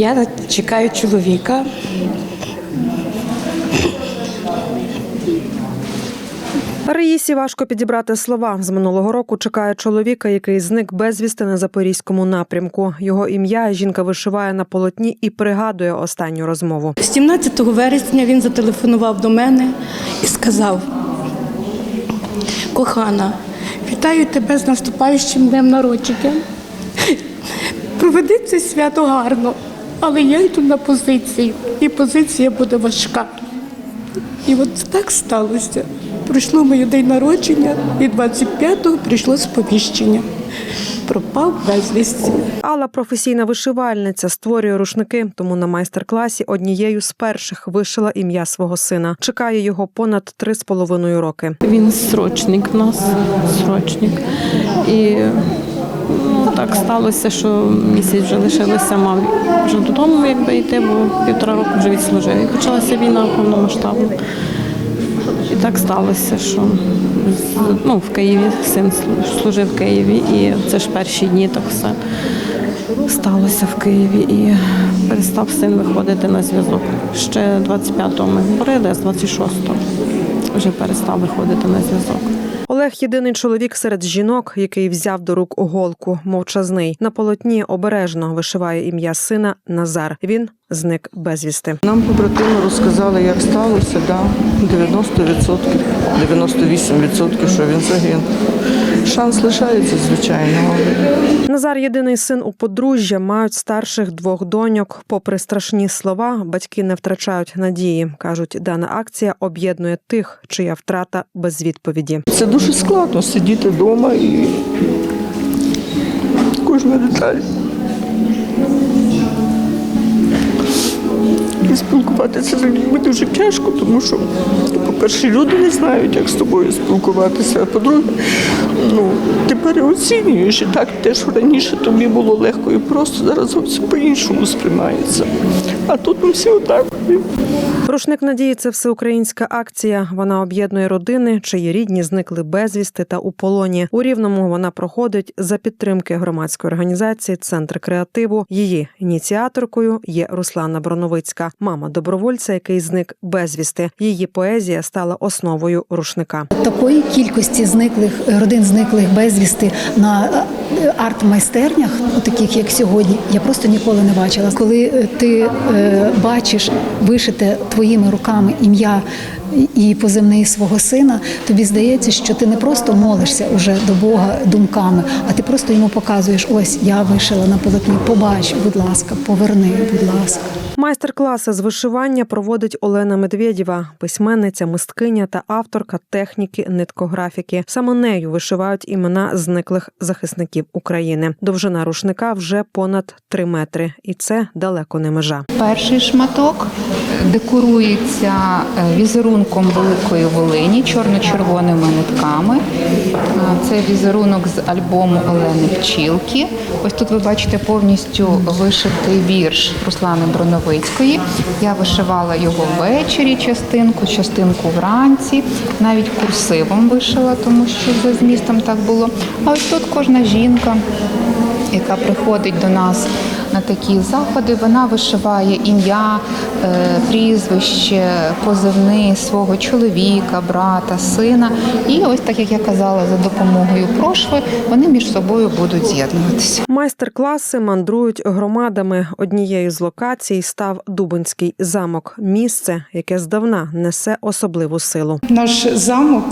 Я чекаю чоловіка. Раїсі важко підібрати слова. З минулого року чекає чоловіка, який зник безвісти на запорізькому напрямку. Його ім'я жінка вишиває на полотні і пригадує останню розмову. 17 вересня він зателефонував до мене і сказав: Кохана, вітаю тебе з наступаючим днем народження. Проведи це свято гарно, але я йду на позицію, і позиція буде важка. І от так сталося. Прийшло моє день народження, і 25-го прийшло сповіщення. Пропав безвісті. Алла професійна вишивальниця, створює рушники, тому на майстер-класі однією з перших вишила ім'я свого сина. Чекає його понад три з половиною роки. Він срочник в нас, срочник. І так сталося, що місяць вже лишилося, мав вже додому якби йти, бо півтора року вже відслужив. І почалася війна повномасштабна. І так сталося, що ну, в Києві син служив в Києві, і це ж перші дні так все сталося в Києві і перестав син виходити на зв'язок. Ще 25-го ми говорили, а з 26-го вже перестав виходити на зв'язок. Олег єдиний чоловік серед жінок, який взяв до рук оголку, мовчазний. На полотні обережно вишиває ім'я сина Назар. Він зник безвісти. Нам побратими розказали, як сталося, да, 90%, 98%, що він загинув. Шанс лишається, звичайно. Назар єдиний син у подружжя, мають старших двох доньок. Попри страшні слова, батьки не втрачають надії. кажуть, дана акція об'єднує тих, чия втрата без відповіді. Це дуже складно сидіти вдома і кожна деталь. І спілкуватися з людьми дуже тяжко, тому що, ну, по-перше, люди не знають, як з тобою спілкуватися. А по-друге, ну, ти переоцінюєш і так те, що раніше тобі було легко і просто, зараз зовсім по-іншому сприймається. А тут ми всі однакові. Рушник надії це всеукраїнська акція. Вона об'єднує родини, чиї рідні зникли безвісти та у полоні. У рівному вона проходить за підтримки громадської організації Центр креативу. Її ініціаторкою є Руслана Броновицька, мама добровольця, який зник безвісти. Її поезія стала основою рушника. Такої кількості зниклих родин зниклих безвісти на арт-майстернях, таких як сьогодні, я просто ніколи не бачила. Коли е, ти е, бачиш вишите твоїми руками ім'я і позивний свого сина, тобі здається, що ти не просто молишся уже до Бога думками, а ти просто йому показуєш: ось я вишила на полотні. Побач, будь ласка, поверни, будь ласка. Майстер-класи з вишивання проводить Олена Медведєва, письменниця, мисткиня та авторка техніки ниткографіки. Саме нею вишивають імена зниклих захисників України. Довжина рушника вже понад 3 метри, і це далеко не межа. Перший шматок декорується е, візерунком Великої Волині чорно-червоними нитками. Це візерунок з альбому Олени Пчілки. Ось тут ви бачите повністю вишитий вірш Руслани Броновицької. Я вишивала його ввечері, частинку, частинку вранці, навіть курсивом вишила, тому що за змістом так було. А ось тут кожна жінка яка приходить до нас на такі заходи, вона вишиває ім'я, е, прізвище, позивний свого чоловіка, брата, сина. І ось так як я казала, за допомогою прошви вони між собою будуть з'єднуватися. Майстер-класи мандрують громадами. Однією з локацій став Дубинський замок, місце, яке здавна несе особливу силу. Наш замок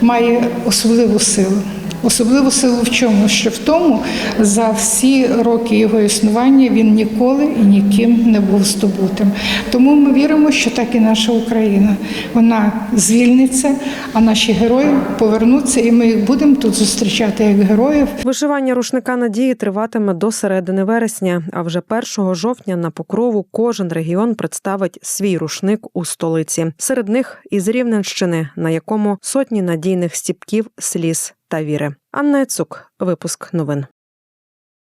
має особливу силу. Особливу силу в чому? Що в тому за всі роки його існування він ніколи і ніким не був здобутим. Тому ми віримо, що так і наша Україна. Вона звільниться, а наші герої повернуться, і ми їх будемо тут зустрічати як героїв. Вишивання рушника надії триватиме до середини вересня. А вже 1 жовтня на покрову кожен регіон представить свій рушник у столиці. Серед них із Рівненщини, на якому сотні надійних стіпків, сліз та віри. Анна Яцук, випуск новин.